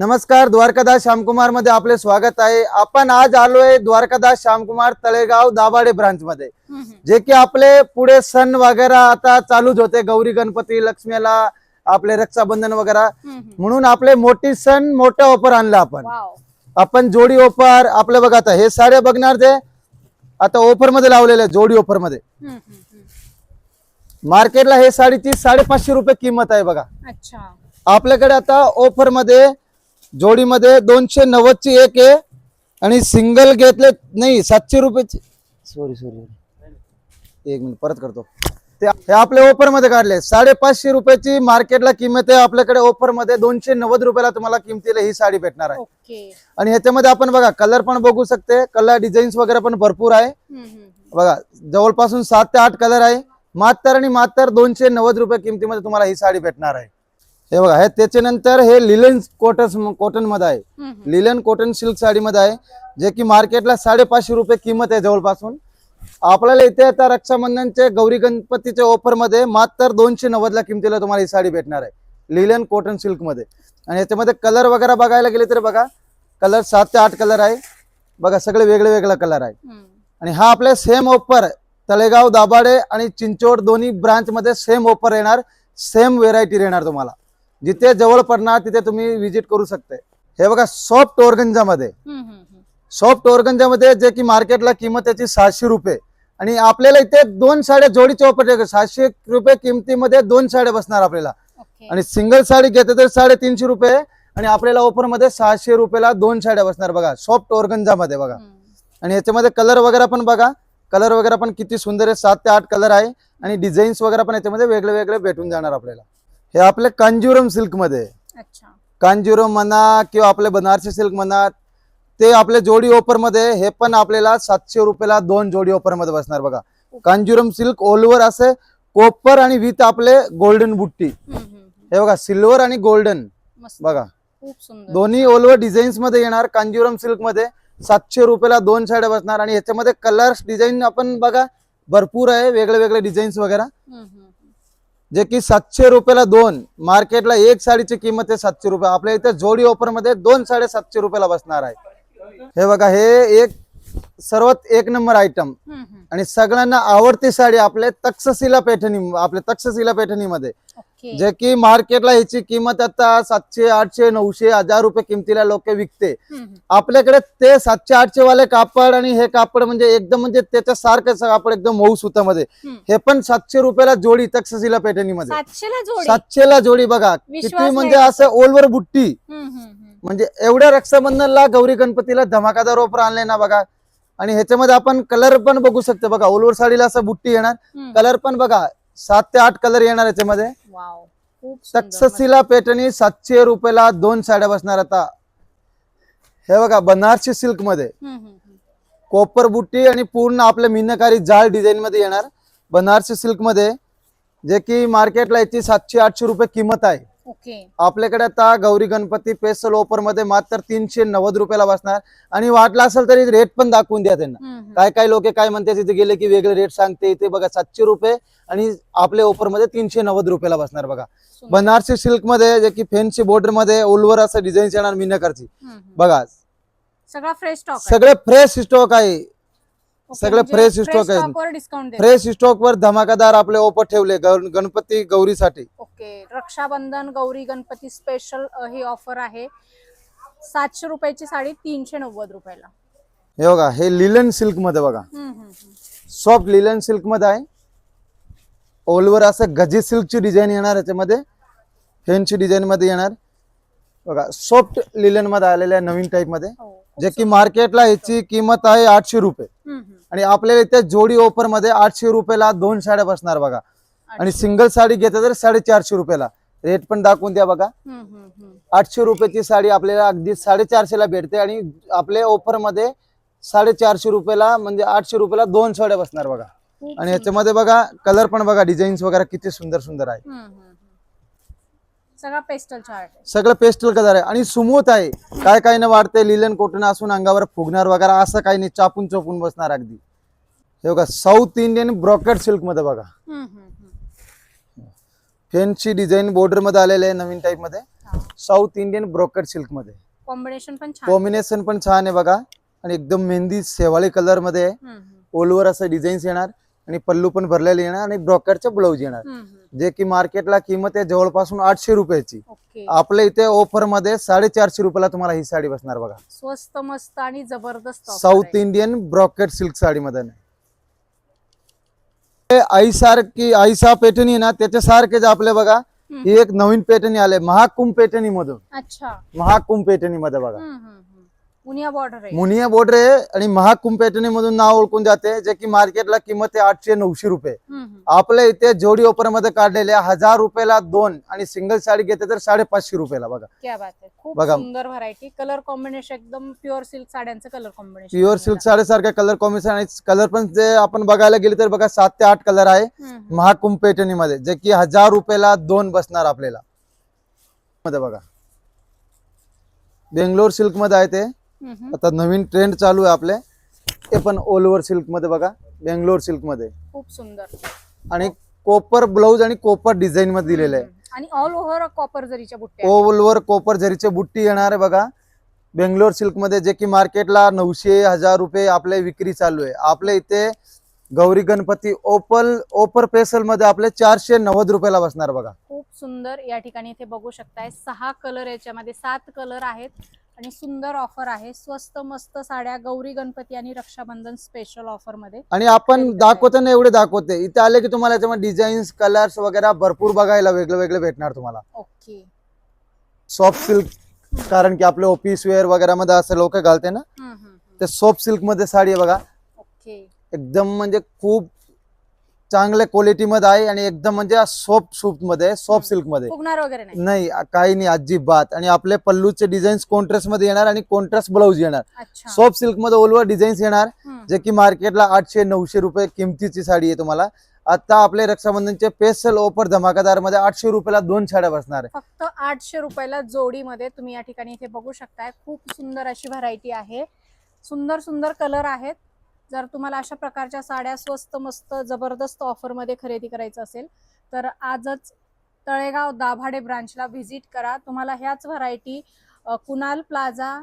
नमस्कार द्वारकादास श्यामकुमारमध्ये आपले स्वागत आहे. आपण आज आलोय द्वारकादास श्यामकुमार तळेगाव दाभाडे ब्रांच मध्ये जे की आपले पुढे सण वगैरे आता चालूच होते. गौरी गणपती लक्ष्मीला आपले रक्षाबंधन वगैरे. म्हणून आपले मोठी सण मोठे ऑफर आणलं आपण. आपण जोडी ऑफर आपले बघा आता हे साडे बघणार ते आता ऑफरमध्ये लावलेले जोडी ऑफरमध्ये मार्केटला हे साडीची साडेपाचशे रुपये किंमत आहे बघा. अच्छा. आपल्याकडे आता ऑफरमध्ये जोडीमध्ये दोनशे नव्वद ची एक आहे आणि सिंगल घेतले नाही सातशे रुपयाची सॉरी सॉरी एक मिनिट परत करतो. ते हे आपल्या ऑफरमध्ये काढले. साडेपाचशे रुपयाची मार्केटला किंमत आहे. आपल्याकडे ऑफरमध्ये दोनशे नव्वद रुपयाला तुम्हाला किमतीला ही साडी भेटणार आहे. आणि ह्याच्यामध्ये आपण बघा कलर पण बघू शकते. कलर डिझाईन्स वगैरे पण भरपूर आहे. बघा जवळपासून सात ते आठ कलर आहे. मात्र आणि मात्र दोनशे नव्वद रुपये किमतीमध्ये तुम्हाला ही साडी भेटणार आहे. हे बघा हे त्याच्यानंतर हे लिलन कॉटन कॉटनमध्ये आहे. लिलन कॉटन सिल्क साडी मध्ये आहे जे की मार्केटला साडेपाचशे रुपये किंमत आहे जवळपासून. आपल्याला इथे आता रक्षाबंधनचे गौरी गणपतीच्या ऑफरमध्ये मात्र दोनशे नव्वद ला किमतीला तुम्हाला ही साडी भेटणार आहे लिलन कॉटन सिल्कमध्ये. आणि याच्यामध्ये कलर वगैरे बघायला गेले तर बघा कलर सात ते आठ कलर आहे. बघा सगळे वेगळे वेगळे कलर आहे. आणि हा आपल्या सेम ऑफर तळेगाव दाभाडे आणि चिंचोड दोन्ही ब्रांच मध्ये सेम ऑफर येणार सेम व्हेरायटी येणार तुम्हाला. जिथे जवळ पडणार तिथे तुम्ही विजिट करू शकते हे बघा सॉफ्टमध्ये सॉफ्टमध्ये जे की मार्केटला किंमत त्याची सहाशे रुपये. आणि आपल्याला इथे दोन साड्या जोडीचे ऑफर सहाशे रुपये किमतीमध्ये दोन साड्या बसणार आपल्याला. आणि सिंगल साडी घेते तर साडेतीनशे रुपये. आणि आपल्याला ऑफरमध्ये सहाशे रुपयाला दोन साड्या बसणार बघा. सॉफ्टमध्ये बघा. आणि याच्यामध्ये कलर वगैरे पण बघा. कलर वगैरे पण किती सुंदर आहे. सात ते आठ कलर आहे. आणि डिझाईन्स वगैरे पण याच्यामध्ये वेगळे वेगळे भेटून जाणार आपल्याला. हे आपले कांजीवरम सिल्कमध्ये आहे. अच्छा. कांजीवरम म्हणा किंवा आपले बनारसी सिल्क म्हणा ते आपले जोडी ऑफरमध्ये हे पण आपल्याला सातशे रुपयाला दोन जोडी ऑफरमध्ये बसणार बघा. कांजीवरम सिल्क ओलवर असे कोपर आणि विथ आपले गोल्डन बुट्टी. हे बघा सिल्वर आणि गोल्डन बघा. दोन्ही ओलवर डिझाईन्समध्ये येणार कांजीवरम सिल्कमध्ये सातशे रुपयाला दोन साड्या बसणार. आणि याच्यामध्ये कलर्स डिझाईन आपण बघा भरपूर आहे वेगळे वेगळे डिझाईन्स वगैरे. जे की सातशे रुपयाला दोन. मार्केटला एक साडीची किंमत आहे सातशे रुपये. आपल्या इथे जोडी ऑफरमध्ये दोन साडे सातशे रुपयाला बसणार आहे. हे बघा हे एक सर्वात एक नंबर आयटम. आणि सगळ्यांना आवडती साडी आपले तक्षशिला पैठणी आपले तक्षशिला पैठणीमध्ये जे की मार्केटला ह्याची किंमत आता सातशे आठशे नऊशे हजार रुपये किमतीला लोक विकते. आपल्याकडे ते सातशे आठशे वाले कापड आणि हे कापड म्हणजे एकदम म्हणजे त्याच्या सारखं कापड एकदम मऊ सुतामध्ये. हे पण सातशे रुपयाला जोडी तक्षशिला पैठणीमध्ये जोडी सातशेला जोडी बघा किती म्हणजे. असं ओलवर बुट्टी. म्हणजे एवढ्या रक्षाबंधनला गौरी गणपतीला धमाकादार ऑफर आणले ना बघा आणि ह्याच्यामध्ये आपण कलर पण बघू शकतो. बघा ओलवर साडीला असं बुट्टी येणार. कलर पण बघा सात ते आठ कलर येणार याच्यामध्ये. तक्षशिला पैठणी सातशे रुपयाला दोन साड्या बसणार आता. हे बघा बनारसी सिल्कमध्ये. कोपर बुट्टी आणि पूर्ण आपल्या मीनाकारी जाळ डिझाईन मध्ये येणार बनारसी सिल्कमध्ये जे की मार्केटला याची सातशे आठशे रुपये किंमत आहे. ओके. आपल्याकडे आता गौरी गणपती स्पेशल ऑफरमध्ये मात्र तीनशे नव्वद रुपयाला बसणार. आणि वाटला असेल तरी रेट पण दाखवून द्या त्यांना. काय काय लोक काय म्हणते तिथे गेले की वेगळे रेट सांगते इथे बघा सातशे रुपये. आणि आपल्या ऑफरमध्ये तीनशे नव्वद रुपयाला बसणार बघा. बनारसी सिल्कमध्ये जे की फॅन्सी बॉर्डरमध्ये ओलवर असं डिझाईन येणार मीनाकारची. बघा. सगळा फ्रेश स्टॉक सगळे फ्रेश स्टॉक आहे. सगळं fresh stock आहे. डिस्काउंट फ्रेश स्टॉक वर धमाकादार आपले ऑफर ठेवले गण- गणपती गौरीसाठी. ओके रक्षाबंधन गौरी गणपती स्पेशल ही ऑफर आहे. सातशे रुपयाची साडी तीनशे नव्वद रुपयाला. हे बघा हे लिलन सिल्कमध्ये बघा. हम्म, हम्म, हम्म. सॉफ्ट लिलन सिल्कमध्ये आहे. ओलवर असं गजी सिल्कची डिझाईन येणार याच्यामध्ये. फॅनची डिझाईन मध्ये येणार. बघा सॉफ्ट लिलनमध्ये आलेल्या आहे नवीन टाईपमध्ये. हो. जे की मार्केटला याची किंमत आहे आठशे रुपये. आणि आपल्याला इथे जोडी ऑफरमध्ये आठशे रुपयाला दोन साड्या बसणार बघा आणि. सिंगल साडी घेतलं तर साडेचारशे रुपयाला रेट पण दाखवून द्या बघा. आठशे रुपयाची साडी आपल्याला अगदी साडेचारशे ला भेटते आणि आपल्या ऑफरमध्ये साडेचारशे रुपयाला म्हणजे आठशे रुपयाला दोन साड्या बसणार बघा आणि. याच्यामध्ये बघा कलर पण बघा डिझाईन्स वगैरे किती सुंदर सुंदर आहे. सगळा पेस्टल चार्ट आहे. सगळं पेस्टल कलर आहे. आणि सुमूथ आहे. काय काय न वाटते लिलन कॉटन असून अंगावर फुगणार वगैरे असं काही नाही. चापून चोपून बसणार अगदी. हे बघा साऊथ इंडियन ब्रॉकेट सिल्कमध्ये बघा. फॅनची डिझाईन बॉर्डरमध्ये आलेले आहे नवीन टाईपमध्ये. हा. साऊथ इंडियन ब्रोकेट सिल्कमध्ये. कॉम्बिनेशन पण छान कॉम्बिनेशन पण छान आहे बघा. आणि एकदम मेहंदी शेवाळी कलरमध्ये आहे. ओलवर असं डिझाईन्स येणार. आणि पल्लू पण भरलेले येणार आणि ब्रोकेटचं ब्लाऊज येणार. जे की मार्केटला किंमत आहे जवळपासून आठशे रुपयाची. आपल्या इथे ऑफरमध्ये साडेचारशे रुपयाला तुम्हाला ही साडी बसणार बघा. स्वस्त मस्त आणि जबरदस्त साऊथ आहे. इंडियन ब्रॉकेट सिल्क साडी मध्ये आई सारखी आईसा पेटणी ना त्याच्या सारखेच आपले बघा. ही एक नवीन पेटणी आले महाकुंभ पेटणी मधून अच्छा. महाकुंभ पेटणी मध्ये बघा. मुनिया बॉर्डर आहे. मुनिया बोर्डर आहे आणि महाकुंभ मधून नाव ओळखून जाते जे की मार्केटला किंमत आहे आठशे नऊशे रुपये. आपल्या इथे जोडी ऑफरमध्ये काढलेले हजार रुपयाला दोन आणि सिंगल साडी घेते तर साडेपाचशे रुपयाला बघा. क्या बात आहे. खूप बघा. सुंदर व्हरायटी कलर कॉम्बिनेशन एकदम प्युअर सिल्क साड्यांचं कलर कॉम्बिनेशन प्युअर सिल्क साडेसारख्या कलर कॉम्बिनेशन आणि कलर पण जे आपण बघायला गेले तर बघा सात ते आठ कलर आहे. महाकुंभमध्ये जे की हजार रुपयाला दोन बसणार आपल्याला. मध्ये बघा. बेंगलोर सिल्कमध्ये आहे ते. आता नवीन ट्रेंड चालू आहे आपले. ते पण ऑल ओव्हर सिल्कमध्ये बघा बेंगलोर सिल्कमध्ये खूप सुंदर. आणि कोपर ब्लाऊज आणि कोपर डिझाईन मध्ये दिलेलं आहे. आणि ऑल ओव्हर कॉपर जरीच्या बुट्ट्या ऑल ओव्हर कोपर जरीचे बुट्टी येणार आहे बघा. बेंगलोर सिल्कमध्ये जे की मार्केटला नऊशे हजार रुपये आपले विक्री चालू आहे. आपल्या इथे गौरी गणपती ओपल ओपर पेसलमध्ये आपले चारशे नव्वद रुपयाला बसणार बघा. खूप सुंदर. या ठिकाणी इथे बघू शकताय सहा कलर याच्यामध्ये सात कलर आहेत. आणि सुंदर ऑफर आहे. स्वस्त मस्त साड्या गौरी गणपती आणि रक्षाबंधन स्पेशल ऑफरमध्ये. आणि आपण दाखवताना एवढे दाखवते. इथे आले की तुम्हाला याच्यामध्ये डिझाईन्स कलर्स वगैरे भरपूर बघायला वेगळे वेगळे भेटणार तुम्हाला. ओके सॉफ्ट सिल्क कारण की आपले ऑफिस वेअर वगैरे मध्ये असं लोक घालते ना. ते सॉफ्ट सिल्कमध्ये साडी आहे बघा. ओके एकदम म्हणजे खूप चांगल्या क्वालिटी मध्ये आहे आणि एकदम म्हणजे सॉफ्ट सूपमध्ये सॉफ्ट सिल्कमध्ये. फुगणार वगैरे नाही. नाही काही नाही अजिबात. आणि आपले पल्लूचे डिझाईन्स कॉन्ट्रास्टमध्ये येणार आणि कॉन्ट्रास्ट ब्लाऊज येणार. अच्छा. सॉफ्ट सिल्कमध्ये ओलवर डिझाईन्स येणार. हम्म. जे की मार्केटला आठशे नऊशे रुपये किमतीची साडी आहे तुम्हाला. आता आपले रक्षाबंधनचे स्पेशल ऑफर धमाकादारमध्ये आठशे रुपयाला दोन साड्या बसणार आहे. फक्त आठशे रुपयाला जोडीमध्ये तुम्ही या ठिकाणी इथे बघू शकताय. खूप सुंदर अशी व्हरायटी आहे. सुंदर सुंदर कलर आहेत. जर तुम्हाला अशा प्रकारच्या साड्या स्वस्त मस्त जबरदस्त ऑफरमध्ये खरेदी करायचं असेल तर आजच तळेगाव दाभाडे ब्रांचला व्हिजिट करा. तुम्हाला ह्याच व्हरायटी कुणाल प्लाझा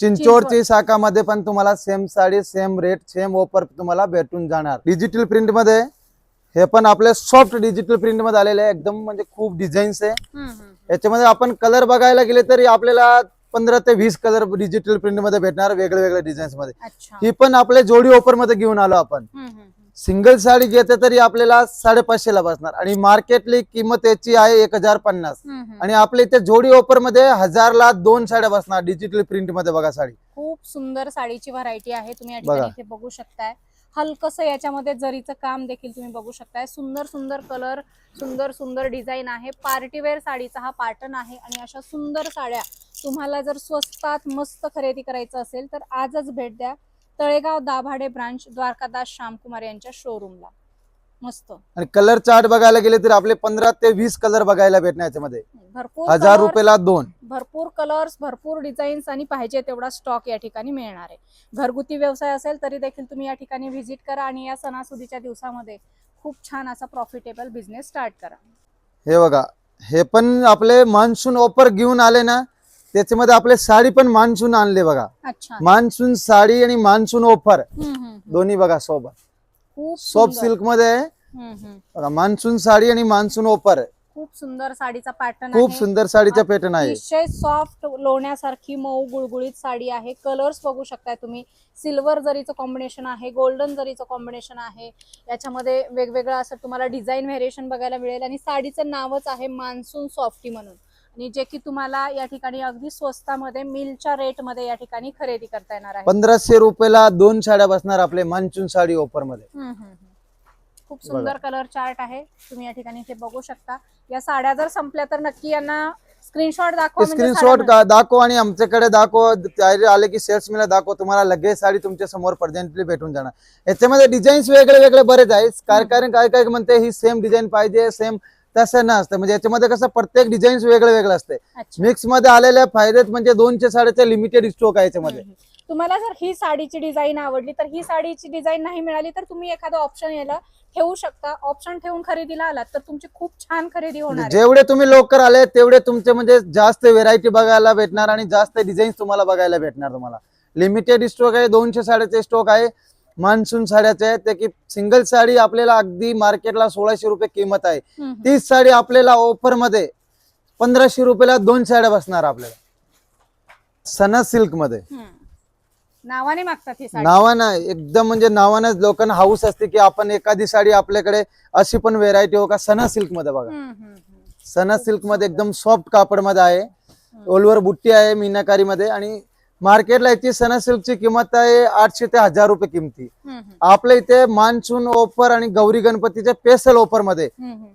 चिंचोडची शाखामध्ये पण तुम्हाला same sari same rate same offer तुम्हाला भेटून जाणार. डिजिटल प्रिंटमध्ये हे पण आपले सॉफ्ट डिजिटल प्रिंटमध्ये आलेले आहे. एकदम म्हणजे खूप डिझाईन्स आहे. याच्यामध्ये आपण कलर बघायला गेले तरी आपल्याला पंधरा ते वीस कलर डिजिटल प्रिंटमध्ये भेटणार वेगळ्या वेगळ्या डिझाईन्समध्ये. ही पण आपले जोडी ऑफरमध्ये घेऊन आलो आपण. सिंगल साडी घेते तरी आपल्याला साडेपाचशे ला बसणार. आणि मार्केटली किंमत याची आहे एक हजार पन्नास. आणि आपल्या इथे जोडी ऑफरमध्ये हजारला दोन साड्या बसणार डिजिटल प्रिंटमध्ये बघा साडी. खूप सुंदर साडीची व्हरायटी आहे. तुम्ही या बघा. ठिकाणी इथे बघू शकताय. हलकसं याच्यामध्ये जरीचं काम देखील तुम्ही बघू शकताय. सुंदर सुंदर कलर सुंदर सुंदर डिझाईन आहे. पार्टीवेअर साडीचा हा पॅटर्न आहे आणि अशा सुंदर साड्या तुम्हाला जर स्वस्तात मस्त खरेदी करायचं असेल तर आजच भेट द्या. तळेगाव दाभाडे ब्रांच द्वारकादास श्यामकुमार यांच्या शोरूमला मस्त. आणि कलर चार्ट बघायला गेले तर आपले पंधरा ते वीस कलर बघायला भेटणार याच्यामध्ये. भरपूर हजार रुपयाला दोन. भरपूर कलर्स भरपूर डिझाईन्स आणि पाहिजे तेवढा स्टॉक या ठिकाणी मिळणार आहे. घरगुती व्यवसाय असेल तरी देखील तुम्ही या ठिकाणी व्हिजिट करा आणि या सणासुदीच्या दिवसामध्ये खूप छान असा प्रॉफिटेबल बिझनेस स्टार्ट करा. हे बघा हे पण आपले मान्सून ऑफर घेऊन आले ना त्याच्यामध्ये आपले साडी पण मान्सून आणले बघा. अच्छा. मान्सून साडी आणि मान्सून ऑफर हम्म, हम्म, हम्म. दोन्ही बघा सोबत. खूप सॉफ्ट सुंदर. सिल्कमध्ये आहे. हम्म, हम्म. बघा मान्सून साडी आणि मान्सून ऑफर खूप सुंदर साडीचा पॅटर्न खूप सुंदर साडीचा पॅटर्न आहे. अतिशय सॉफ्ट लोण्यासारखी मऊ गुळगुळीत साडी आहे. कलर्स बघू शकताय तुम्ही. सिल्वर जरीचं कॉम्बिनेशन आहे गोल्डन जरीचं कॉम्बिनेशन आहे. याच्यामध्ये वेगवेगळं असं तुम्हाला डिझाईन व्हेरिएशन बघायला मिळेल आणि साडीचं नावच आहे मान्सून सॉफ्टी म्हणून. आणि जे की तुम्हाला या ठिकाणी अगदी स्वस्तामध्ये मिलच्या रेटमध्ये या ठिकाणी खरेदी करता येणार आहे. पंधराशे रुपयाला दोन साड्या बसणार आपले मान्सून साडी ऑफरमध्ये हम्म, हम्म, हम्म. खूप सुंदर कलर चार्ट आहे. तुम्ही या ठिकाणी इथे बघू शकता. या साड्या जर संपल्या तर नक्की यांना स्क्रीनशॉट दाखवा म्हणजे स्क्रीनशॉट साड्या दाखव आणि आमच्याकडे दाखव. आले की सेल्स मला दाखव. तुम्हाला लगेच साडी तुमच्यासमोर प्रेझेंटली भेटून जाणार. याच्यामध्ये डिझाईन्स वेगळे वेगळे बरेच आहेत. काय कारण काय काय म्हणते ही सेम डिझाईन पाहिजे सेम तसं नसतं. म्हणजे याच्यामध्ये कसं प्रत्येक डिझाईन्स वेगळे वेगळे असते. मिक्समध्ये आलेल्या फायदेत म्हणजे दोनशे साड्याचे लिमिटेड स्टॉक आहे याच्यामध्ये. तुम्हाला जर ही साडीची डिझाईन आवडली तर ही साडीची डिझाईन नाही मिळाली तर तुम्ही एखादा ऑप्शन याला ठेवू शकता. ऑप्शन ठेवून खरेदीला आलात तर तुमची खूप छान खरेदी होणार. जेवढे तुम्ही लवकर आले तेवढे तुमचे म्हणजे जास्त व्हेरायटी बघायला भेटणार आणि जास्त डिझाईन तुम्हाला बघायला भेटणार तुम्हाला. लिमिटेड स्टॉक आहे दोनशे साड्याचे स्टॉक आहे. मान्सून साड्याचे आहे ते की सिंगल साडी आपल्याला अगदी मार्केटला सोळाशे रुपये किंमत आहे. तीच साडी आपल्याला ऑफरमध्ये पंधराशे रुपयाला दोन साड्या बसणार आपल्याला. सना सिल्कमध्ये. नावाने मागतात साडी. नावानं एकदम म्हणजे नावानं लोकांना हाऊस असते की आपण एखादी साडी आपल्याकडे अशी पण व्हेरायटी हो का सना सिल्कमध्ये बघा. सना सिल्कमध्ये एकदम सॉफ्ट कापडमध्ये आहे ओलवर बुट्टी आहे मीनाकारी मध्ये आणि मार्केटला याची सना सिल्कची किंमत आहे आठशे ते हजार रुपये किमती. आपल्या इथे मान्सून ऑफर आणि गौरी गणपतीच्या स्पेशल ऑफरमध्ये.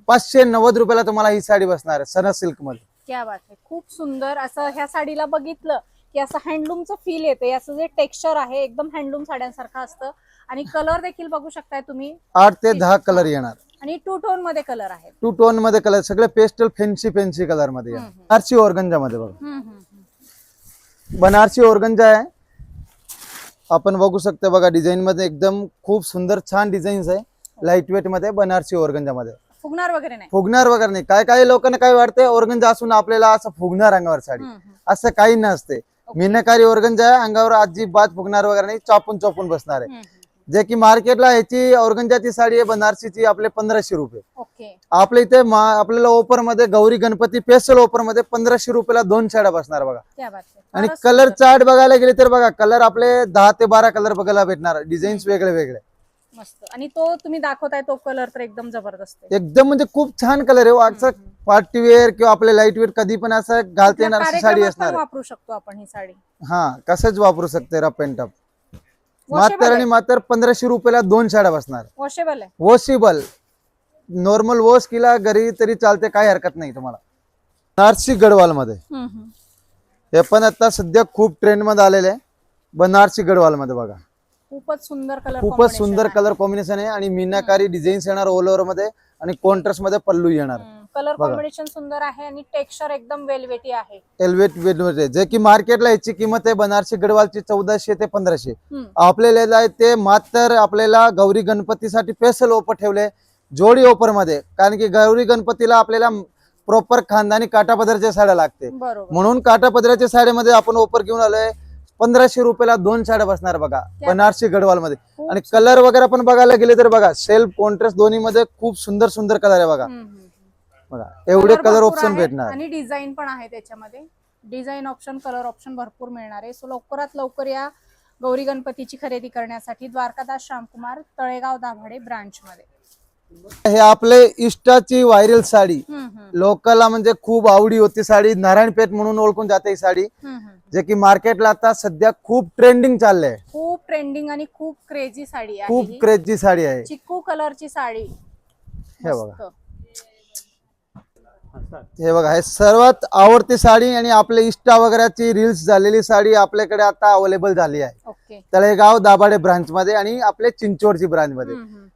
पाचशे नव्वद रुपयाला तुम्हाला ही साडी बसणार आहे सना सिल्कमध्ये क्या बात आहे. खूप सुंदर असं ह्या साडीला बघितलं की असं हँडलूमचं फील येतं याचं जे टेक्स्चर आहे एकदम हँडलूम साड्यांसारखं असतं. आणि कलर देखील बघू शकताय तुम्ही. आठ ते दहा कलर येणार. आणि टू टोनमध्ये कलर आहेत. टू टोनमध्ये कलर सगळे पेस्टल फॅन्सी फॅन्सी कलरमध्ये. बनारसी ऑर्गंजा मध्ये बघा. बनारसी ऑर्गंजा आहे. आपण बघू शकतो बघा डिझाईन मध्ये एकदम खूप सुंदर छान डिझाईन्स आहे. लाइट वेटमध्ये बनारसी ऑर्गंजा मध्ये. फुगणार वगैरे नाही. फुगणार वगैरे नाही. काय काही लोकांना काय वाटतंय ऑर्गंजा असून आपल्याला असं फुगणार अंगावर साडी. असं काही नसते मीनाकारी ऑर्गंजा आहे अंगावर अजिबात फुगणार वगैरे नाही चापून चापून बसणार आहे. जे की मार्केटला ह्याची ऑर्गंजाची साडी आहे बनारसीची आपले पंधराशे रुपये. ओके. आपल्या इथे मा- आपल्याला ऑफरमध्ये गौरी गणपती स्पेशल ऑफरमध्ये पंधराशे रुपयाला दोन साड्या बसणार बघा. क्या बात आहे आणि फारच कलर सुंदर. चार्ट बघायला गेले तर बघा कलर आपले दहा ते बारा कलर बघायला भेटणार. डिझाईन्स वेगळे वेगळे. मस्त. आणि तो तुम्ही दाखवताय तो कलर तर एकदम जबरदस्त आहे. एकदम म्हणजे खूप छान कलर आहे. असं पार्टी वेअर किंवा आपले लाइट वेअर कधी पण असं घालता येणार अशी साडी कार्यक्रमात असणार आहे. वापरू शकतो आपण ही साडी. हा कसंच वापरू शकते रप अँड टप मात्र आणि मात्र पंधराशे रुपयाला दोन साड्या बसणार. वॉशेबल आहे. वॉशिबल नॉर्मल वॉश केला घरी तरी चालते काही हरकत नाही तुम्हाला. बनारसी गडवाल मध्ये हम्म. हे पण आता सध्या खूप ट्रेंडमध्ये आलेले आहे. बनारसी गडवाल मध्ये बघा. खूपच सुंदर कलर खूपच सुंदर कलर कॉम्बिनेशन आहे आणि मीनाकारी डिझाईन्स येणार ऑल ओव्हरमध्ये आणि कॉन्ट्रास्टमध्ये पल्लू येणार. कलर बघा. कॉम्बिनेशन सुंदर आहे आणि टेक्स्चर एकदम वेलवेटी आहे. एल्वेटमध्ये जे की मार्केटला याची किंमत आहे बनारसी गडवालची चौदाशे ते पंधराशे. हम्म. आपल्याला आहे ते मात्र आपल्याला गौरी गणपतीसाठी स्पेशल ऑफर ठेवले जोडी ऑफरमध्ये कारण की गौरी गणपतीला आपल्याला प्रॉपर खानदानी काटापदरच्या साड्या लागते. बरोबर. म्हणून काटापदराच्या साड्यामध्ये आपण ऑफर घेऊन आलोय. पंधराशे रुपयाला दोन साड्या बसणार बघा बनारसी गडवाल मध्ये खूप आणि कलर वगैरे पण बघायला गेले तर बघा सेल्फ कॉन्ट्रास्ट दोन्ही मध्ये खूप सुंदर सुंदर कलर आहे बघा. हम्म, हम्म, हम्म. बघा एवढे कलर ऑप्शन भेटणार. आणि डिझाईन पण आहे त्याच्यामध्ये. डिझाईन ऑप्शन कलर ऑप्शन भरपूर मिळणार आहे. सो लवकरात लवकर या गौरी गणपतीची खरेदी करण्यासाठी द्वारकादास श्यामकुमार तळेगाव दाभाडे ब्रांच मध्ये. हे आपले इष्टाची व्हायरल साडी. लोकांना म्हणजे खूप आवडी होती साडी. नारायणपेठ म्हणून ओळखून जाते ही साडी. जे की मार्केटला आता सध्या खूप ट्रेंडिंग चाललंय. खूप ट्रेंडिंग आणि खूप क्रेझी साडी आहे खूप. क्रेजची साडी आहे. चिक्कू कलरची साडी. हे बघा. हे बघा हे सर्वात आवडती साडी आणि आपले इष्टा वगैरेची रील्स झालेली साडी आपल्याकडे आता अवेलेबल झाली आहे. ओके. तळेगाव दाभाडे ब्रांच मध्ये आणि आपले चिंचोडची ब्रांच मध्ये.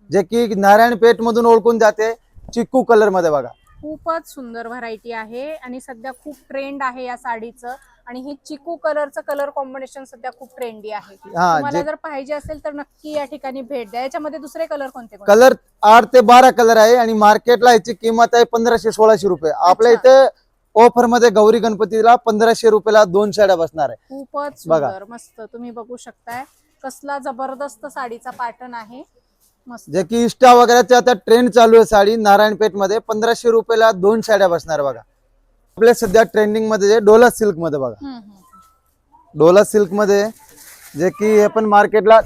जे की नारायणपेठ मधून ओळखून जाते चिक्कू कलरमध्ये बघा. खूपच सुंदर व्हरायटी आहे आणि सध्या खूप ट्रेंड आहे या साडीचं. आणि हे चिकू कलरचं कलर कॉम्बिनेशन सध्या खूप ट्रेंडी आहे. हा, तुम्हाला जे- जर पाहिजे असेल तर नक्की या ठिकाणी भेट द्या. याच्यामध्ये दुसरे कलर कोणते कोणते? कलर आठ ते बारा कलर आहे आणि मार्केटला याची किंमत आहे पंधराशे सोळाशे रुपये. आपल्या इथे ऑफरमध्ये गौरी गणपतीला पंधराशे रुपयाला दोन साड्या बसणार आहे. खूपच बघा. सुंदर. मस्त. तुम्ही बघू शकताय. कसला जबरदस्त साडीचा पॅटर्न आहे. मस्त. जे की इष्टा वगैरेचे आता ट्रेंड चालू आहे साडी. नारायणपेठमध्ये पंधराशे रुपयाला दोन साड्या बसणार बघा. आपल्या सध्या ट्रेंडिंगमध्ये जे डोला सिल्कमध्ये बघा. डोला सिल्कमध्ये जे की हे पण मार्केटला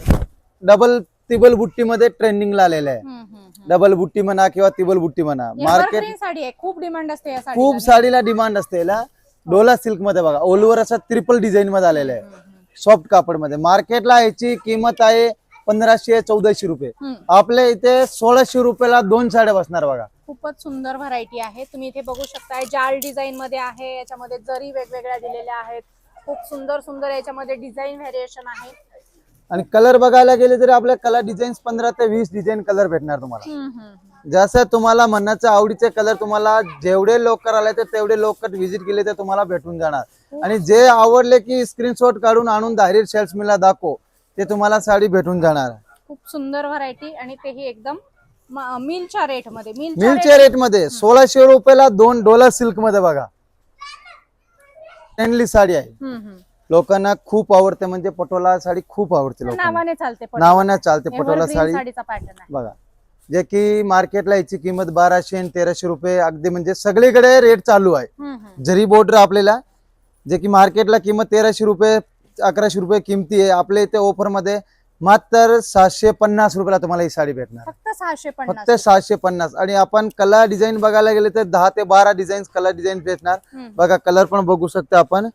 डबल तिबल बुट्टी मध्ये ट्रेंडिंगला आलेलं आहे. डबल बुट्टी म्हणा किंवा तिबल बुट्टी म्हणा. मार्केट Evergreen साडी आहे. खूप डिमांड असते या खूप साडीला. डिमांड असते याला. डोला सिल्कमध्ये बघा. ओलवर असा ट्रिपल डिझाईन मध्ये आलेलं आहे. सॉफ्ट कापडमध्ये. मार्केटला याची किंमत आहे पंधराशे चौदाशे रुपये. आपल्या इथे सोळाशे रुपयाला दोन साड्या बसणार बघा. खूपच सुंदर व्हरायटी आहे. तुम्ही इथे बघू शकताय जाल डिझाईन मध्ये आहे याच्यामध्ये जरी वेगवेगळ्या दिलेल्या आहेत. खूप सुंदर सुंदर याच्यामध्ये डिझाईन व्हेरिएशन आहे. आणि कलर बघायला गेले तरी आपल्या कलर डिझाईन पंधरा ते वीस डिझाईन कलर भेटणार तुम्हाला. जसं तुम्हाला मनाचं आवडीचे कलर तुम्हाला जेवढे लवकर आले तर तेवढे लवकर व्हिजिट केले तर तुम्हाला भेटून जाणार. आणि जे आवडले की स्क्रीनशॉट काढून आणून डायरेक्ट सेल्स मिला दाखव ते तुम्हाला साडी भेटून जाणार. खूप सुंदर व्हरायटी आणि तेही एकदम म- मिलच्या रेटमध्ये मिलच्या मिलच्या रेटमध्ये सोळाशे रुपयाला दोन डोला सिल्कमध्ये बघा. ट्रेंडली साडी आहे. हम्म, हम्म. लोकांना खूप आवडते म्हणजे पटोला साडी खूप आवडते लोकांना. नावाने चालते पण नावाने चालते पटोला Evergreen साडी. साडीचा पॅटर्न आहे. बघा. जे की मार्केटला याची किंमत बाराशे आणि तेराशे रुपये अगदी म्हणजे सगळीकडे रेट चालू आहे. हम्म, हम्म. जरी बॉर्डर आपल्याला जे की मार्केटला किंमत तेराशे रुपये अकराशे रुपये किमती आहे आपल्या इथे ऑफरमध्ये मात्र सातशे पन्नास रुपयाला तुम्हाला ही साडी भेटणार. फक्त सहाशे पन्नास फक्त सहाशे पन्नास आणि आपण कलर डिझाईन बघायला गेले तर दहा ते बारा डिझाईन कलर डिझाईन भेटणार. हम्म. बघा कलर पण बघू शकता आपण.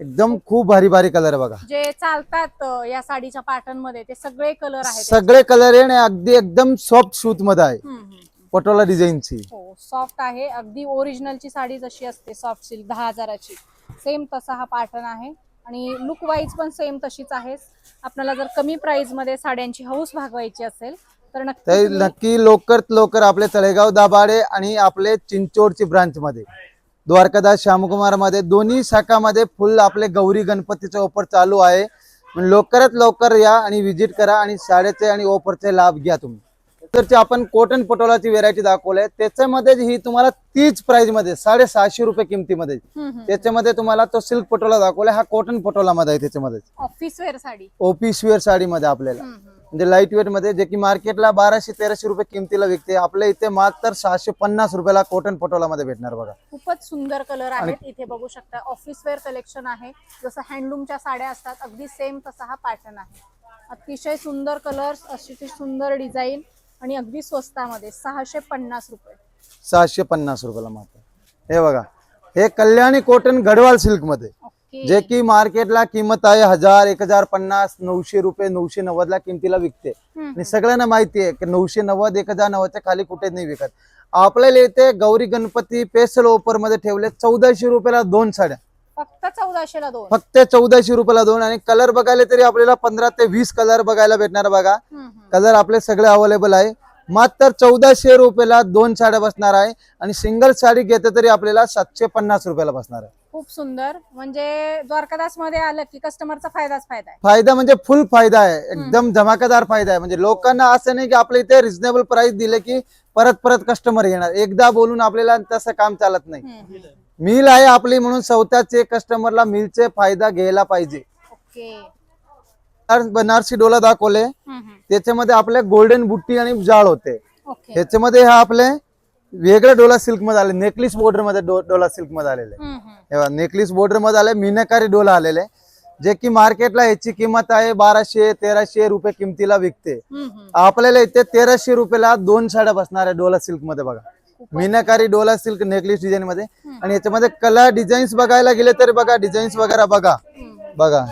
एकदम खूप भारी भारी कलर बघा. जे चालतात अं, या साडीच्या पॅटर्नमध्ये ते सगळे कलर आहेत. सगळे कलर आहे आणि अगदी एकदम सॉफ्ट सूत मध्ये आहे. हम्म, हम्म. पटोला डिझाईनची हो सॉफ्ट आहे. अगदी ओरिजिनलची साडी जशी असते सॉफ्ट सिल्क दहा हजाराची. सेम तसा हा पॅटर्न आहे. आणि लुक वाईज पण सेम तशीच आहे आपल्याला जर कमी प्राइसमध्ये साड्यांची हौस भागवायची असेल तर नक्की तुम्ही- नक्की लवकरात लवकर आपले तळेगाव दाभाडे आणि आपले चिंचोडची ब्रांच मध्ये द्वारकादास श्यामकुमारमध्ये दोन्ही शाखामध्ये फुल आपले गौरी गणपतीचे ऑफर चालू आहे. लवकरात लवकर या आणि विजिट करा आणि साड्याचे आणि ऑफरचे लाभ घ्या तुम्ही. तर आपण कॉटन पटोलाची व्हेरायटी दाखवली आहे त्याच्यामध्ये ही तुम्हाला तीच प्राइसमध्ये साडेसहाशे रुपये किमतीमध्ये. त्याच्यामध्ये तुम्हाला तो सिल्क पटोला दाखवला हा कॉटन पटोला मध्ये आहे त्याच्यामध्ये. Office wear sari. Office wear साडीमध्ये आपल्याला. हम्म, हम्म. म्हणजे लाइट वेटमध्ये जे की मार्केटला बाराशे तेराशे रुपये किमतीला विकते आपल्या इथे मात्र सहाशे पन्नास रुपयाला कॉटन पटोला मध्ये भेटणार बघा. खूपच सुंदर कलर आहेत इथे बघू शकता. ऑफिस वेअर कलेक्शन आहे. जसं हँडलूमच्या साड्या असतात अगदी सेम तसा हा पॅटर्न आहे. अतिशय सुंदर कलर्स अतिशय सुंदर डिझाईन आणि अगदी स्वस्तामध्ये सहाशे पन्नास रुपये. सहाशे पन्नास रुपयाला मात्र हे बघा हे कल्याणी कॉटन गढवाल सिल्कमध्ये ओके. जे की मार्केटला किंमत आहे हजार एक हजार पन्नास नऊशे रुपये नऊशे नव्वद ला किमतीला विकते. हम्म, आणि सगळ्यांना माहिती आहे की नऊशे नव्वद एक हजार नव्वदच्या खाली कुठेच नाही विकत. आपल्याला इथे गौरी गणपती स्पेशल ऑफरमध्ये ठेवले चौदाशे रुपयाला दोन साड्या. फक्त चौदाशे ला दोन. फक्त चौदाशे रुपयाला दोन आणि कलर बघायला तरी आपल्याला पंधरा ते वीस कलर बघायला भेटणार बघा. कलर आपले सगळे अवेलेबल आहे. मात्र चौदाशे रुपयाला दोन साड्या बसणार आहे आणि सिंगल साडी घेते तरी आपल्याला सातशे पन्नास रुपयाला बसणार आहे. खूप सुंदर. म्हणजे द्वारकादासमध्ये आलं की कस्टमरचा फायदाच फायदा आहे. फायदा म्हणजे फुल फायदा आहे. एकदम धमाकेदार फायदा आहे. म्हणजे लोकांना असं नाही की आपल्या इथे रिझनेबल प्राइस दिले की परत परत कस्टमर येणार. एकदा बोलून आपल्याला तसं काम चालत नाही. मिल आहे आपली म्हणून स्वतःचे कस्टमरला मिलचे फायदा घ्यायला पाहिजे. बनारसी डोला दाखवले. त्याच्यामध्ये आपले गोल्डन बुट्टी आणि जाळ होते. त्याच्यामध्ये हा आपले वेगळ्या डोला सिल्कमध्ये आले. नेकलेस बॉर्डरमध्ये डोला सिल्कमध्ये आलेले नेकलेस बॉर्डरमध्ये आले मीनाकारी डोला आलेले. जे की मार्केटला ह्याची किंमत आहे बाराशे तेराशे रुपये किमतीला विकते. आपल्याला इथे तेराशे रुपयाला दोन साड्या बसणार आहे डोला सिल्कमध्ये बघा. Meenakari Dola silk necklace design मध्ये. आणि याच्यामध्ये कलर डिझाईन्स बघायला गेले तर बघा डिझाईन्स वगैरे बघा. बघा.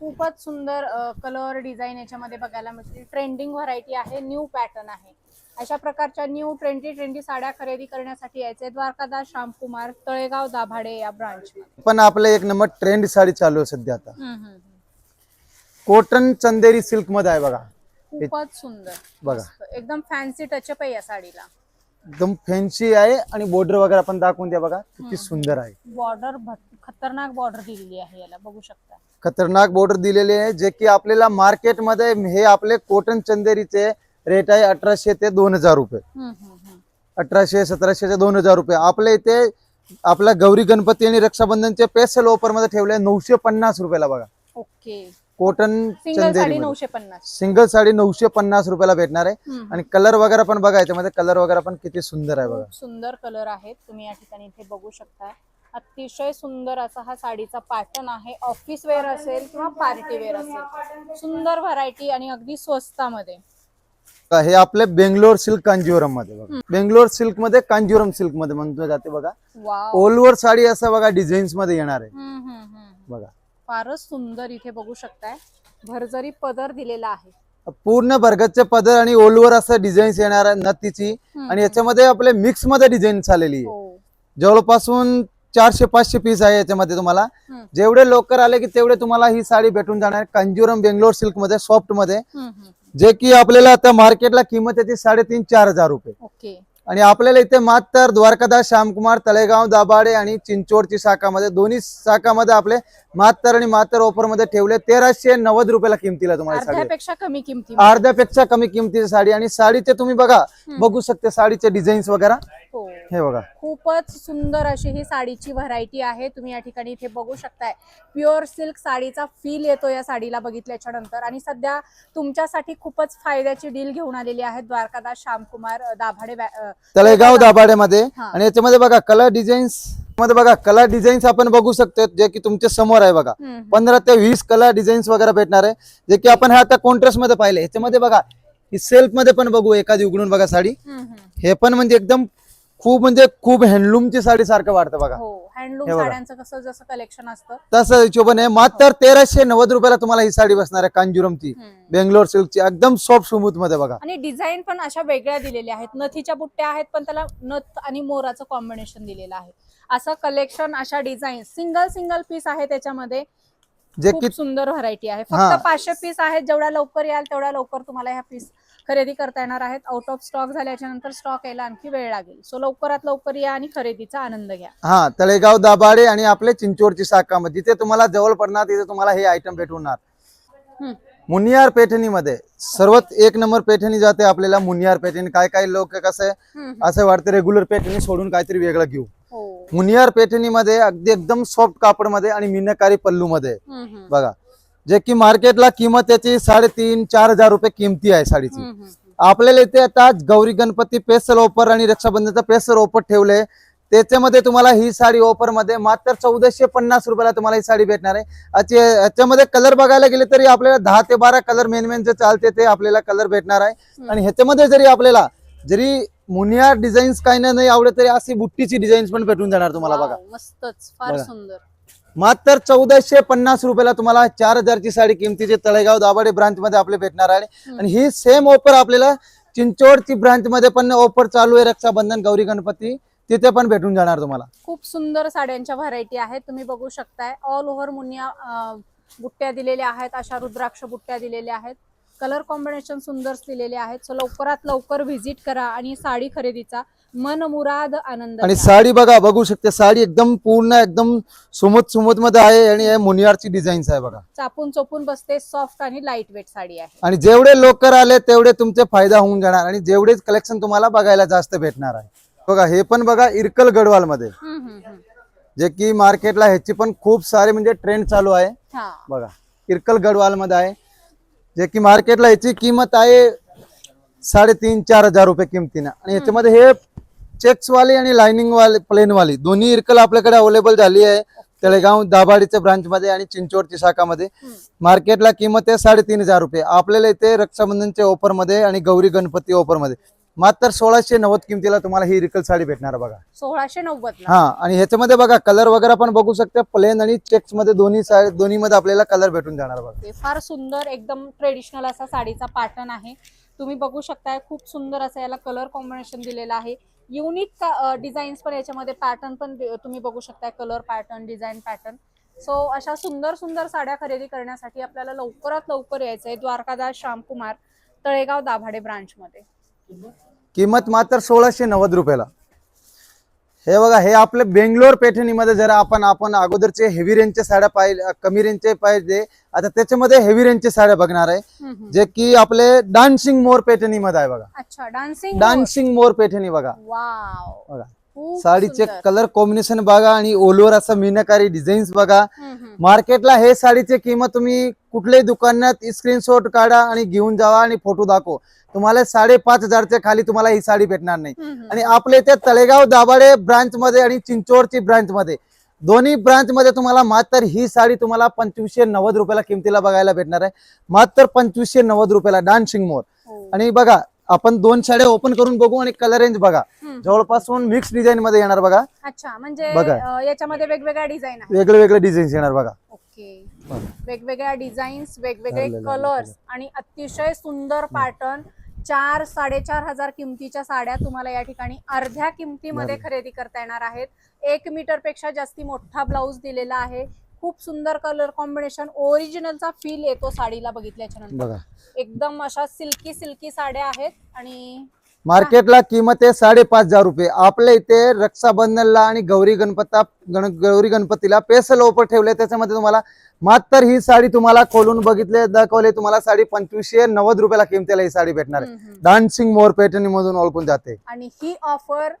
खूपच सुंदर कलर डिझाईन याच्यामध्ये बघायला मिळते. ट्रेंडिंग व्हरायटी आहे न्यू पॅटर्न आहे. अशा प्रकारच्या न्यू ट्रेंडी ट्रेंडी साड्या खरेदी करण्यासाठी यायचे द्वारकादास श्यामकुमार तळेगाव दाभाडे या ब्रांच पण आपलं एक नंबर ट्रेंड साडी चालू आहे सध्या आता. कॉटन चंदेरी सिल्कमध्ये आहे बघा. खूपच सुंदर. बघा. एकदम फॅन्सी टचअप आहे या साडीला. एकदम फॅन्सी आहे आणि बॉर्डर वगैरे आपण दाखवून द्या बघा किती सुंदर आहे. बॉर्डर खतरनाक बॉर्डर दिलेली आहे याला बघू शकता. खतरनाक बॉर्डर दिलेले आहे जे की आपल्याला मार्केटमध्ये हे आपले कॉटन चंदेरीचे रेट आहे अठराशे ते दोन हजार रुपये. अठराशे सतराशे ते दोन हजार रुपये. आपल्या इथे आपला गौरी गणपती आणि रक्षाबंधनचे स्पेशल ऑफरमध्ये ठेवले नऊशे पन्नास रुपयाला बघा. Okay cotton single sari Chanderi नऊशे पन्नास. सिंगल साडी नऊशे पन्नास रुपयाला भेटणार आहे. हम्म. आणि कलर वगैरे पण बघा याच्यामध्ये कलर वगैरे पण किती सुंदर आहे बघा. खूप सुंदर कलर आहेत. तुम्ही या ठिकाणी इथे बघू शकता. अतिशय सुंदर असा हा साडीचा पॅटर्न आहे. ऑफिस वेअर असेल किंवा पार्टी वेअर असेल. सुंदर व्हरायटी आणि अगदी स्वस्तामध्ये. हे आपले बेंगलोर सिल्क कांजीवरममध्ये बघा बेंगलोर सिल्कमध्ये कांजीवरम सिल्कमध्ये म्हणतो जाते बघा. वाव ओव्हर साडी असं बघा डिझाईन्समध्ये येणार आहे. हम्म, हम्म, हम्म. बघा. फारच सुंदर इथे बघू शकताय. भरजरी पदर दिलेला आहे. पूर्ण भरगतचे पदर आणि ऑल ओव्हर असं डिझाईन्स येणार आहे हम्म, आणि याच्यामध्ये आपले मिक्समध्ये डिझाईन आलेली आहे. हो. जवळपासून चारशे पाचशे पीस आहे याच्यामध्ये तुम्हाला. जेवढे लवकर आले की तेवढे तुम्हाला ही साडी भेटून जाणार कांजीवरम बेंगलोर सिल्कमध्ये सॉफ्टमध्ये. जे की आपल्याला आता मार्केटला किंमत येते साडेतीन चार हजार रुपये. आणि आपल्याला इथे मात्र द्वारकादास श्यामकुमार तळेगाव दाभाडे आणि चिंचोडची शाखामध्ये दोन्ही शाखामध्ये आपले मात्र आणि मात्र ऑफरमध्ये ठेवले. तेराशे नव्वद रुपयाला किमतीला तुम्हाला. अर्ध्यापेक्षा कमी किमती. अर्ध्यापेक्षा कमी किमतीची साडी आणि साडीचे तुम्ही बघा बघू शकते साडीचे डिझाईन्स वगैरे. हो. हे बघा. खूपच सुंदर अशी ही साडीची व्हरायटी आहे. तुम्ही या ठिकाणी इथे बघू शकताय. प्युअर सिल्क साडीचा फील येतो या साडीला बघितल्याच्या नंतर आणि सध्या तुमच्यासाठी खूपच फायद्याची डील घेऊन आलेली आहे द्वारकादास श्यामकुमार दाभाडे तळेगाव दाभाडेमध्ये. हा. आणि याच्यामध्ये बघा कलर डिझाईन्समध्ये बघा कलर डिझाईन्स आपण बघू शकतो जे की तुमच्यासमोर आहे बघा. पंधरा ते वीस कलर डिझाईन्स वगैरे भेटणार आहे. जे की आपण हे आता कॉन्ट्रास्टमध्ये पाहिले. ह्याच्यामध्ये बघा ही सेल्फमध्ये पण बघू एखादी उघडून बघा साडी. हे पण म्हणजे एकदम खूप म्हणजे खूप हँडलूमची साडी सारखं वाटतं बघा. हो हँडलूम हे बघा. साड्यांचं कसं जसं कलेक्शन असतं. तसं हिशोबाने मात्र तेराशे नव्वद रुपयाला तुम्हाला ही साडी बसणार आहे कांजुरमची. हम्म. बेंगलोर सिल्कची. एकदम सॉफ्ट स्मूथमध्ये बघा. आणि डिझाईन पण अशा वेगळ्या दिलेल्या आहेत. नथीच्या बुट्ट्या आहेत पण त्याला नथ आणि मोराचं कॉम्बिनेशन दिलेलं आहे. असं कलेक्शन अशा डिझाईन सिंगल सिंगल पीस आहे त्याच्यामध्ये. जे की खूप सुंदर व्हरायटी आहे. हा. फक्त पाचशे पीस आहेत. जेवढ्या लवकर याल तेवढ्या लवकर तुम्हाला ह्या पीस खरेदी करता येणार आहेत. आउट ऑफ स्टॉक झाल्याच्यानंतर स्टॉक यायला आणखी वेळ लागेल. सो लवकरात लवकर या आणि खरेदीचा आनंद घ्या. हा तळेगाव दाभाडे आणि आपले चिंचोडची शाखा मध्ये जिथे तुम्हाला जवळ पडणार तिथे तुम्हाला हे आयटम हम्म. मुनियार पैठणीमध्ये सर्वात एक नंबर पैठणी जाते आपल्याला मुनियार पैठणी. काय काय लोक कसं. असं वाटतं रेग्युलर पैठणी सोडून काहीतरी वेगळं घेऊ. हो. मुनियार पैठणीमध्ये अगदी एकदम सॉफ्ट कापडमध्ये आणि मीनाकारी पल्लूमध्ये. हम्म, हम्म. बघा जे की मार्केटला किंमत त्याची साडेतीन चार हजार रुपये किमती आहे साडीची. आपल्याला इथे आता गौरी गणपती पेसल ऑफर आणि रक्षाबंधनचा पेसल ऑफर ठेवले त्याच्यामध्ये तुम्हाला ही साडी ऑफरमध्ये मात्र चौदाशे पन्नास रुपयाला तुम्हाला ही साडी भेटणार आहे. याची- याच्यामध्ये कलर बघायला गेले तरी आपल्याला दहा ते बारा कलर मेन मेन जे चालते ते आपल्याला कलर भेटणार आहे. आणि ह्याच्यामध्ये जरी आपल्याला जरी मुनिया डिझाईन्स काही नाही आवडत तरी अशी बुट्टीची डिझाईन्स पण भेटून जाणार तुम्हाला बघा. मस्तच फार. सुंदर. मात्र चौदाशे पन्नास रुपयाला तुम्हाला चार हजारची साडी किमतीचे तळेगाव दाभाडे ब्रांच मध्ये आपले भेटणार आहे. आणि ही सेम ऑफर आपल्याला चिंचोडची ब्रांच मध्ये पण ऑफर चालू आहे रक्षाबंधन गौरी गणपती. तिथे पण भेटून जाणार तुम्हाला. खूप सुंदर साड्यांच्या व्हरायटी आहेत. तुम्ही बघू शकताय. ऑल ओव्हर मुनिया बुट्ट्या दिलेल्या आहेत. अशा रुद्राक्ष बुट्ट्या दिलेल्या आहेत. कलर कॉम्बिनेशन सुंदर दिलेले आहेत. सो लवकरात लवकर व्हिजिट करा आणि साडी खरेदीचा. मनमुराद आनंद आणि. साडी बघा बघू शकते साडी एकदम पूर्ण एकदम सुमुत सुमुत मध्ये आहे आणि हे मुनियारची डिझाईन्स आहे बघा. चापून चोपून बसते सॉफ्ट आणि लाइट वेट साडी आहे. आणि जेवढे लोकर आले तेवढे तुमचे फायदा होऊन जाणार आणि जेवढेच कलेक्शन तुम्हाला बघायला जास्त भेटणार आहे. बघा हे पण बघा इरकल गडवाल मध्ये. जे की मार्केटला ह्याची पण खूप सारे म्हणजे ट्रेंड चालू आहे. बघा इरकल गडवाल मध्ये आहे. जे की मार्केटला याची किंमत आहे साडेतीन चार हजार रुपये किमतीनं. आणि याच्यामध्ये हे चेक्स वाली आणि लाइनिंग वाली प्लेन वाली. दोन्ही इरकल आपल्याकडे अवेलेबल झाली आहे. तळेगाव दाभाडीच्या ब्रांच मध्ये आणि चिंचवडची शाखामध्ये. मार्केटला किंमत आहे साडेतीन हजार रुपये. आपल्याला इथे रक्षाबंधनच्या ऑफरमध्ये आणि गौरी गणपती ऑफरमध्ये मात्र सोळाशे नव्वद किमतीला तुम्हाला ही इरकल साडी भेटणार बघा. सोळाशे नव्वद ला. हा आणि ह्याच्यामध्ये बघा कलर वगैरे पण बघू शकता. प्लेन आणि चेक्समध्ये दोन्ही साइड दोन्ही मध्ये आपल्याला कलर भेटून जाणार बघा. फार सुंदर एकदम ट्रेडिशनल असा साडीचा पॅटर्न आहे. तुम्ही बघू शकताय खूप सुंदर असं याला कलर कॉम्बिनेशन दिलेलं आहे. युनिक डिझाईन्स uh, पण याच्यामध्ये पॅटर्न पण तुम्ही बघू शकताय colour pattern design pattern so अशा सुंदर सुंदर साड्या खरेदी करण्यासाठी आपल्याला लवकरात लवकर यायचं आहे द्वारकादास श्यामकुमार तळेगाव दाभाडे ब्रांचमध्ये किंमत मात्र सोळाशे नव्वद रुपयाला. हे बघा हे आपले बेंगलोर पैठणीमध्ये जरा आपण आपण अगोदरचे हेवी रेंजच्या साड्या पाहिजे कमी रेंजचे पाहिजे. आता त्याच्यामध्ये हेवी रेंजचे साड्या बघणार आहे. जे की आपले डान्सिंग मोर पैठणीमध्ये आहे बघा. अच्छा डान्सिंग डान्सिंग मोर पैठणी बघा. बघा. साडीचे. कलर कॉम्बिनेशन बघा आणि ओलवर असं मीनाकारी डिझाईन्स बघा. मार्केटला हे साडीची किंमत तुम्ही कुठल्याही दुकानात स्क्रीनशॉट काढा आणि घेऊन जावा आणि फोटो दाखव तुम्हाला साडेपाच हजारच्या खाली तुम्हाला ही साडी भेटणार नाही. आणि आपल्या इथे तळेगाव दाभाडे ब्रांच मध्ये आणि चिंचोडची ब्रांच मध्ये दोन्ही ब्रांच मध्ये तुम्हाला मात्र ही साडी तुम्हाला पंचवीसशे नव्वद रुपयाला किमतीला बघायला भेटणार आहे मात्र पंचवीसशे नव्वद रुपयाला डान्सिंग मोर हो. आणि बघा आपण दोन साड्या ओपन करून बघू आणि कलर रेंज बघा. हम्म. जवळपासून मिक्स डिझाईन मध्ये येणार बघा. अच्छा म्हणजे बघा. याच्यामध्ये वेगवेगळ्या डिझाईन वेगळे वेगळे डिझाईन्स येणार बघा. ओके. वेगवेगळ्या डिझाईन्स वेगवेगळे चालेल, कलर्स चालेल. आणि अतिशय सुंदर पॅटर्न चार साडेचार हजार किमतीच्या साड्या तुम्हाला या ठिकाणी अर्ध्या किमतीमध्ये. खरेदी करता येणार आहेत. एक मीटरपेक्षा जास्ती मोठा ब्लाऊज दिलेला आहे. खूप सुंदर कलर कॉम्बिनेशन ओरिजिनलचा फील येतो साडीला बघितल्याच्या नंतर. बघा. एकदम अशा सिल्की सिल्की साड्या आहेत आणि मार्केटला किंमत आहे साडेपाच हजार रुपये. आपल्या इथे रक्षाबंधनला आणि गौरी गणपता गण गौरी गणपतीला स्पेशल ऑफर ठेवले. त्याच्यामध्ये तुम्हाला मात्र ही साडी तुम्हाला खोलून बघितले दाखवले. तुम्हाला साडी पंचवीसशे नव्वद रुपयाला किमतीला ही साडी भेटणार आहे. हम्म, हम्म. डान्सिंग मोर पॅटर्न मधून ओळखून जाते. आणि ही ऑफर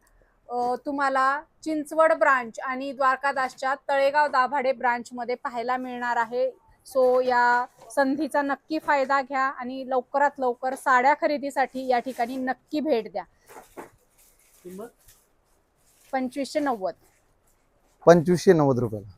तुम्हाला चिंचवड ब्रांच आणि द्वारकादासच्या तळेगाव दाभाडे ब्रांच मध्ये पाहायला मिळणार आहे. सो या संधीचा नक्की फायदा घ्या आणि लवकरात लवकर साड्या खरेदीसाठी या ठिकाणी नक्की भेट द्या. पंचवीसशे नव्वद. पंचवीसशे नव्वद रुपयाला.